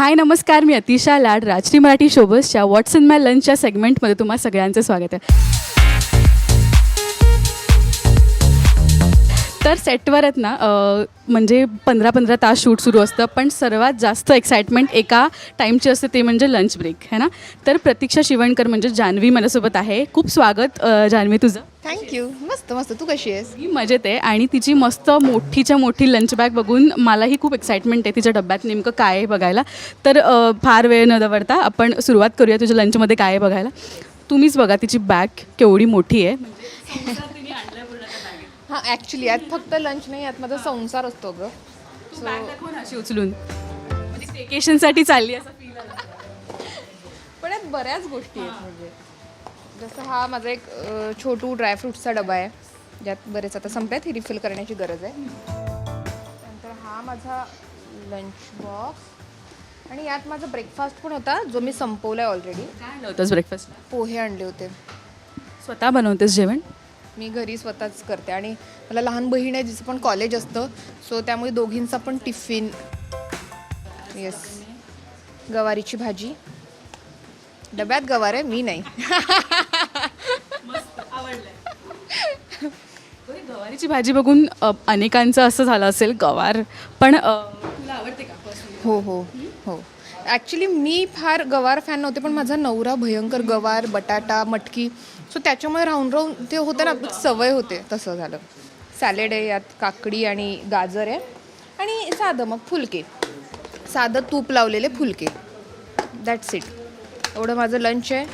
हाय नमस्कार. मी अतिशा लाड राजश्री मराठी शोबसच्या व्हॉट्स इन माय लंचच्या सेगमेंटमध्ये तुम्हाला सगळ्यांचं स्वागत आहे. तर सेटवर आहेत ना अ, म्हणजे पंधरा पंधरा तास शूट सुरू असतं पण सर्वात जास्त एक्साइटमेंट एका टाईमची असते ते म्हणजे लंच ब्रेक है ना? तर प्रतीक्षा शिवणकर म्हणजे जान्हवी माझ्यासोबत आहे. खूप स्वागत अ, जान्हवी तुझं. थँक्यू मस्त मस्त. तू कशी आहेस? मी मजेत आहे. आणि तिची मस्त मोठीच्या मोठी लंच बॅग बघून मलाही खूप एक्साइटमेंट आहे तिच्या डब्यात नेमकं काय आहे बघायला. तर अ, फार वेळ न दवडता आपण सुरुवात करूया तुझ्या लंचमध्ये काय आहे बघायला. तुम्हीच बघा तिची बॅग केवढी मोठी आहे. हां ॲक्च्युली यात फक्त लंच नाही यात माझा संसार असतो ग. बॅग दाखव ना अशी उचलून. म्हणजे स्टेकेशनसाठी चालली असं फील पण यात बऱ्याच गोष्टी आहेत म्हणजे. जसं हा माझा एक अं, छोटू ड्रायफ्रूट्सचा डबा आहे. ज्यात बरेच आता संपल्यात ही रिफिल करण्याची गरज आहे. नंतर हा माझा लंच बॉक्स आणि यात माझा ब्रेकफास्ट पण होता जो मी संपवला आहे ऑलरेडी काय आणलं होतंस ब्रेकफास्ट पोहे आणले होते. स्वतः बनवतेस जेवण? मी घरी स्वतःच करते. आणि मला लहान बहीण आहे जिचं पण कॉलेज असतं सो त्यामुळे दोघींचा पण टिफिन येस गवारीची भाजी. डब्यात गवार आहे मी नाही. गवारीची भाजी बघून अनेकांचं असं झालं असेल गवार. पण अ, तुला आवडते का हो हो. हो. ॲक्च्युली मी फार गवार फॅन नव्हते पण माझा नवरा भयंकर गवार बटाटा मटकी. सो त्याच्यामुळे राहून राहून ते होतं ना सवय होते तसं झालं. सॅलेड आहे यात काकडी आणि गाजर आहे. आणि साधं मग फुलके. साधं तूप लावलेले फुलके. दॅट्स इट एवढं माझं लंच आहे.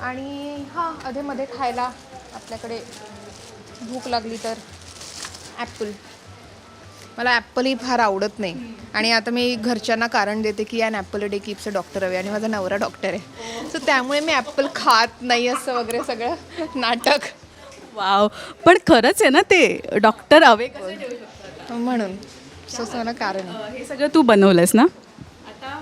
आणि हां अधेमध्ये खायला आपल्याकडे भूक लागली तर. ॲपल मला ॲपलही फार आवडत नाही. आणि आता मी घरच्यांना कारण देते की यान ॲपल डे कीप्स डॉक्टर हवे आणि माझा नवरा डॉक्टर आहे. सो त्यामुळे मी ॲपल खात नाही असं वगैरे सगळं नाटक. वाव पण खरंच आहे ना ते डॉक्टर अवे शकतात? म्हणून. सो मला कारण आहे. हे सगळं तू बनवलंस ना?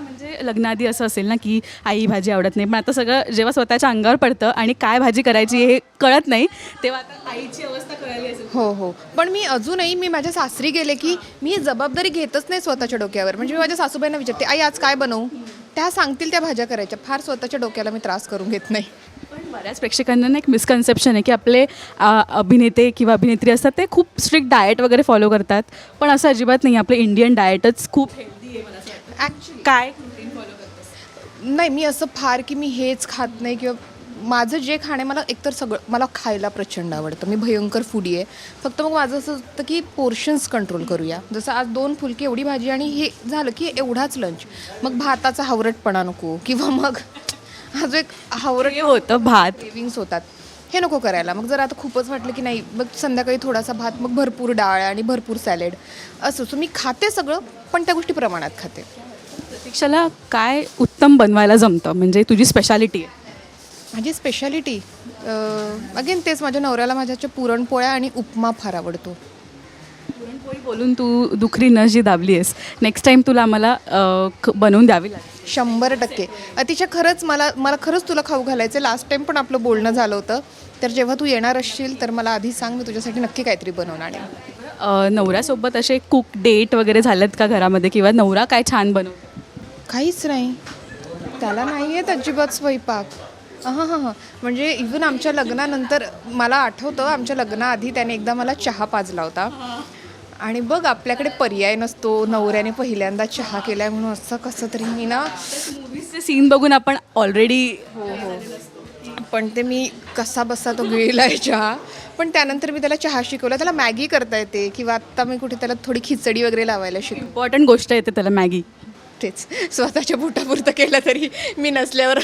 म्हणजे लग्नाआधी असं असेल ना की आई भाजी आवडत नाही. पण आता सगळं जेव्हा स्वतःच्या अंगावर पडतं आणि काय भाजी करायची हे कळत नाही तेव्हा आता आईची अवस्था कळाली असेल. हो हो. पण मी अजूनही मी माझ्या सासरी गेले की मी जबाबदारी घेतच नाही स्वतःच्या डोक्यावर. म्हणजे मी माझ्या सासूबाईंना विचारते आई आज काय बनवू? त्या सांगतील त्या भाज्या करायच्या. फार स्वतःच्या डोक्याला मी त्रास करून घेत नाही. पण बऱ्याच प्रेक्षकांना ना एक मिसकन्सेप्शन आहे की आपले आ, अभिनेते किंवा अभिनेत्री असतात ते खूप स्ट्रिक्ट डाएट वगैरे फॉलो करतात. पण असं अजिबात नाही. आपलं इंडियन डाएटच खूप हेल्दी आहे मला असं वाटतं ॲक्च्युली काय? नाही मी असं फार की मी हेच खात नाही किंवा माझं जे खाणे मला एकतर सगळं मला खायला प्रचंड आवडतं. मी भयंकर फुडी आहे. फक्त मग माझं असं होतं की पोर्शन्स कंट्रोल करूया. जसं आज दोन फुलकी एवढी भाजी आणि हे झालं की एवढाच लंच मग भाताचा हावरटपणा नको. किंवा मग हा जो एक हावरट होतं भात. क्रेविंग्स होतात. हे नको करायला. मग जर आता खूपच वाटलं की नाही मग संध्याकाळी थोडासा भात मग भरपूर डाळ आणि भरपूर सॅलेड असं. सो मी खाते सगळं पण त्या गोष्टी प्रमाणात खाते. प्रतीक्षाला काय उत्तम बनवायला जमतं? म्हणजे तुझी स्पेशालिटी आहे. माझी स्पेशालिटी अगेन तेच माझ्या नवऱ्याला माझ्याच्या पुरणपोळ्या आणि उपमा फार आवडतो. पुरणपोळी बोलून तू दुखरी नस जी दाबली आहेस. नेक्स्ट टाइम तुला आम्हाला अ, ख- बनवून द्यावी लागेल. शंभर टक्के. अतिशय खरंच मला मला खरंच तुला खाऊ घालायचं लास्ट टाइम पण आपलं बोलणं झालं होतं. तर जेव्हा तू येणार असशील तर मला आधी सांग मी तुझ्यासाठी नक्की काहीतरी बनवणार आहे अ, नवऱ्यासोबत असे कुक डेट वगैरे झालेत का घरामध्ये? किंवा नवरा काय छान बनवतो? काहीच नाही. त्याला नाही आहेत अजिबात स्वयंपाक. हां हां हां. म्हणजे इवन आमच्या लग्नानंतर मला आठवतं आमच्या लग्नाआधी त्याने एकदा मला चहा पाजला होता. आणि बघ आपल्याकडे पर्याय नसतो. नवऱ्याने पहिल्यांदा चहा केलाय म्हणून असं कसं तरी मी ना मूवीजचे सीन बघून आपण ऑलरेडी हो हो. पण ते मी कसा बसा तो गिळलाय चहा. पण त्यानंतर मी त्याला चहा शिकवला. त्याला मॅगी करता येते. किंवा आत्ता मी कुठे त्याला थोडी खिचडी वगैरे लावायला शिक इम्पॉर्टंट गोष्ट येते त्याला मॅगी. तेच स्वतःच्या पोटापुरतं केलं तरी मी नसल्यावर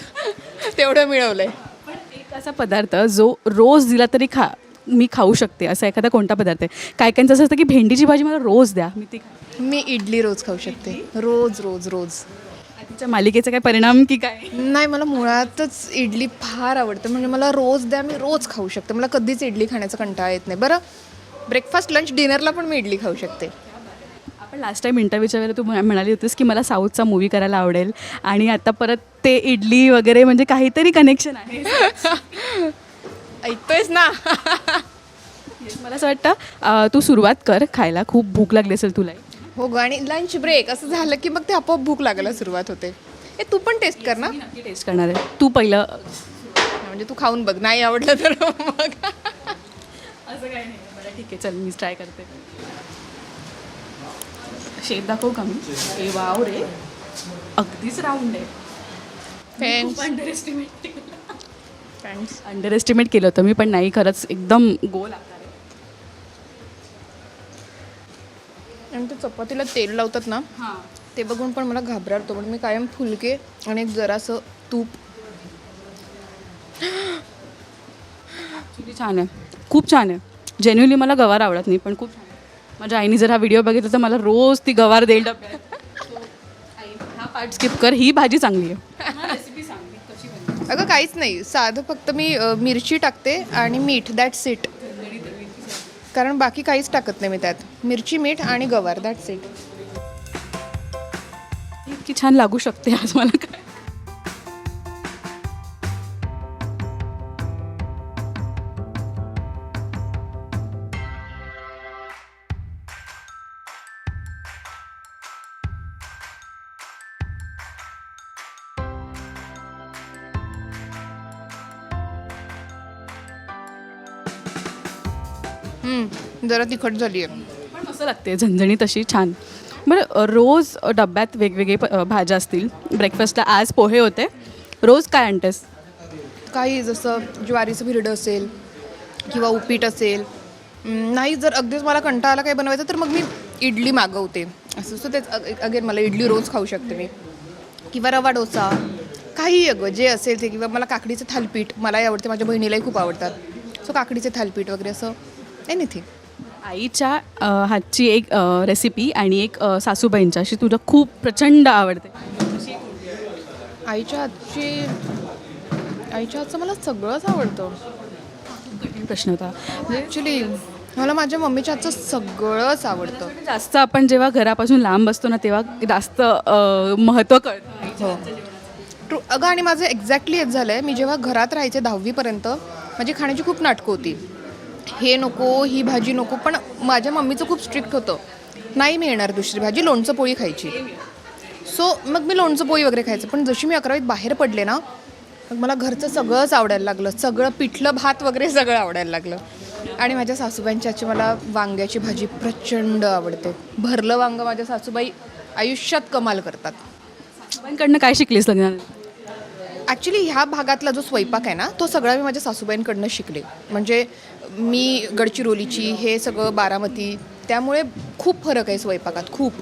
तेवढं मिळवलंय. पण एक असा पदार्थ जो रोज दिला तरी खा मी खाऊ शकते असा एखादा कोणता पदार्थ आहे? काय काहींचं असं असतं की भेंडीची भाजी मला रोज द्या मी ती. मी इडली रोज खाऊ शकते. रोज रोज रोज. आधीच्या मालिकेचा काय परिणाम की काय? नाही मला मुळातच इडली फार आवडते. म्हणजे मला रोज द्या मी रोज खाऊ शकते. मला कधीच इडली खाण्याचा कंटाळा येत नाही. बरं ब्रेकफास्ट लंच डिनरला पण मी इडली खाऊ शकते. आपण लास्ट टाईम इंटरव्ह्यूच्या वेळेला तू म्ह- म्हणाली होतीस की मला साऊथचा मूवी करायला आवडेल. आणि आता परत ते इडली वगैरे म्हणजे काहीतरी कनेक्शन आहे. ऐकतोयस ना? मला असं वाटतं अ, तू सुरुवात कर खायला. खूप भूक लागली असेल तुला. हो ग आणि लंच ब्रेक असं झालं की मग ते आपोआप भूक लागायला सुरुवात होते. ए तू पण टेस्ट कर ना? नक्की टेस्ट करणार आहे. तू पहिलं. म्हणजे तू खाऊन बघ नाही आवडलं तर मग. असं काही नाही. बरं ठीक आहे. चल मी ट्राय करते. शेप दाखवू का मी? ए वाव रे. अगदीच राऊंड आहे. Thanks underestimate thanks underestimate केलं होतं मी पण नाही खरंच एकदम गोल आकार आणि ते चपातीला तेल लावतात ना हां. ते बघून पण मला घाबरतो पण मी कायम फुलके आणि एक जरासं तूप. छान आहे. खूप छान आहे. जेन्युअली मला गवार आवडत नाही पण खूप छान माझ्या आईने जर हा व्हिडिओ बघितला तर मला रोज ती गवार देईल डब्यात. So, आई, हा पार्ट स्किप कर. ही भाजी चांगली आहे. रेसिपी सांगली कशी बनते अगं काहीच नाही. साधं फक्त मी अ, मिरची टाकते आणि मीठ. दॅट्स इट कारण बाकी काहीच टाकत नाही मी त्यात. मिरची मीठ आणि गवार. दॅट्स इट इतकी छान लागू शकते आज मला. काय जरा तिखट झाली आहे पण मस्त लागते झणझणीत अशी छान. बरं रोज डब्यात वेगवेगळे प- अ, भाज्या असतील. ब्रेकफास्टला आज पोहे होते. रोज काय आणतेस? काही जसं ज्वारीचं भिरडं असेल किंवा उपीट असेल. हम्म, नाही जर अगदीच मला कंटाळा आला काही बनवायचं तर मग मी इडली मागवते. असं सो तेच अगेन मला इडली रोज खाऊ शकते मी. किंवा रवा डोसा. काही अगं जे असेल ते किंवा मला काकडीचं थालपीठ मलाही आवडते माझ्या बहिणीलाही खूप आवडतात. सो काकडीचे थालपीठ वगैरे असं एनिथिंग आईच्या हातची एक रेसिपी आणि एक सासूबाईंच्या अशी तुला खूप प्रचंड आवडते. आईच्या हातची आईच्या हातचं मला सगळंच आवडतं. कठीण प्रश्न होता. ॲक्च्युली मला माझ्या मम्मीच्या हातचं सगळंच आवडतं. जास्त आपण जेव्हा घरापासून लांब असतो ना तेव्हा जास्त महत्त्व कळतं. हो. ट्रू अगं आणि माझं एक्झॅक्टली हेच झालं आहे मी जेव्हा घरात राहायचे दहावीपर्यंत माझी खाण्याची खूप नाटकं होती. हे नको ही भाजी नको पण माझ्या मम्मीचं खूप स्ट्रिक्ट होतं. नाही मी येणार दुसरी भाजी लोणचं पोळी खायची. सो मग मी लोणचं पोळी वगैरे खायचं. पण जशी मी अकरावीत बाहेर पडले ना मग मला घरचं सगळंच आवडायला लागलं. सगळं पिठलं भात वगैरे सगळं आवडायला लागलं. आणि माझ्या सासूबाईंच्या हातची मला वांग्याची भाजी प्रचंड आवडते. भरलं वांगं माझ्या सासूबाई आयुष्यात कमाल करतात. सासूबाईंकडनं काय शिकलीस लग्नानंतर ॲक्च्युली ह्या भागातला जो स्वयंपाक आहे ना तो सगळा मी माझ्या सासूबाईंकडनं शिकले. म्हणजे मी गडचिरोलीची हे सगळं बारामती त्यामुळे खूप फरक आहे स्वयंपाकात खूप.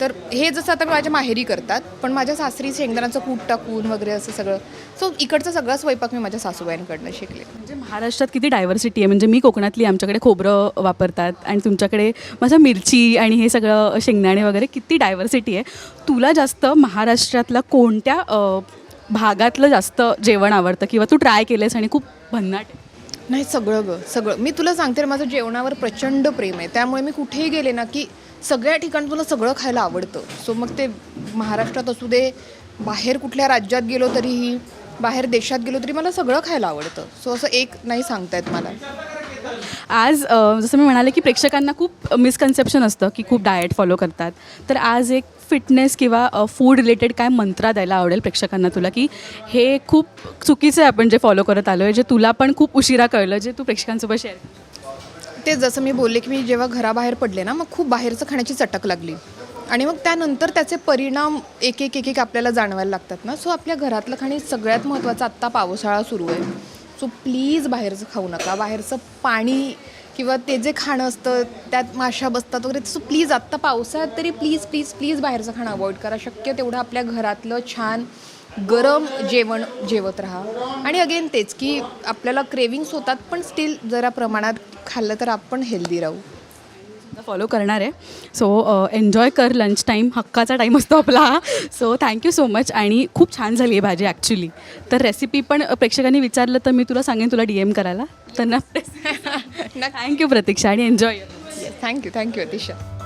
तर हे जसं आता माझ्या माहेरी करतात पण माझ्या सासरी शेंगदाण्याचं कूट टाकून वगैरे असं सगळं. सो इकडचा सगळा स्वयंपाक मी माझ्या सासूबाईंकडनं शिकले. म्हणजे महाराष्ट्रात किती डायव्हर्सिटी आहे? म्हणजे मी कोकणातली आमच्याकडे खोबरं वापरतात आणि तुमच्याकडे माझं मिरची आणि हे सगळं शेंगदाणे वगैरे किती डायव्हर्सिटी आहे? तुला जास्त महाराष्ट्रातला कोणत्या भागातलं जास्त जेवण आवडतं? किंवा तू ट्राय केलेस आणि खूप भन्नाट नाही सगळं ग सगळं. मी तुला सांगते माझं जेवणावर प्रचंड प्रेम आहे. त्यामुळे मी कुठेही गेले ना की सगळ्या ठिकाणी तुला सगळं खायला आवडतं. सो मग ते महाराष्ट्रात असू दे बाहेर कुठल्या राज्यात गेलो तरीही बाहेर देशात गेलो तरी मला सगळं खायला आवडतं. सो असं एक नाही सांगतायत मला. आज अ, जसं मी म्हणाले की प्रेक्षकांना खूप मिसकन्सेप्शन असतं की खूप डाएट फॉलो करतात. तर आज एक फिटनेस किंवा फूड रिलेटेड काय मंत्रा द्यायला आवडेल प्रेक्षकांना तुला? की हे खूप चुकीचं आहे आपण जे फॉलो करत आलो आहे जे तुला पण खूप उशिरा कळलं जे तू प्रेक्षकांसोबत शेअर ते जसं मी बोलले की मी जेव्हा घराबाहेर पडले ना मग खूप बाहेरचं खाण्याची चटक लागली. आणि मग त्यानंतर त्याचे परिणाम एक एक एक एक आपल्याला जाणवायला लागतात ना. सो आपल्या घरातलं खाणे सगळ्यात महत्त्वाचं आत्ता पावसाळा सुरू आहे. सो प्लीज बाहेरचं खाऊ नका. बाहेरचं पाणी किंवा ते जे खाणं असतं त्यात माशा बसतात वगैरे सो प्लीज आत्ता पावसाळ्यात तरी प्लीज प्लीज प्लीज बाहेरचं खाणं अवॉइड करा. शक्य तेवढं आपल्या घरातलं छान गरम जेवण जेवत राहा. आणि अगेन तेच की आपल्याला क्रेविंग्स होतात पण स्टील जरा प्रमाणात खाल्लं तर आपण हेल्दी राहू. फॉलो करणार आहे. सो एन्जॉय कर लंच टाईम हक्काचा टाईम असतो आपला. हा सो थँक्यू सो मच आणि खूप छान झाली आहे भाजी ॲक्च्युली तर रेसिपी पण प्रेक्षकांनी विचारलं तर मी तुला सांगेन तुला डी एम करायला. तर ना थँक्यू प्रतीक्षा आणि एन्जॉय थँक्यू थँक्यू अतिशा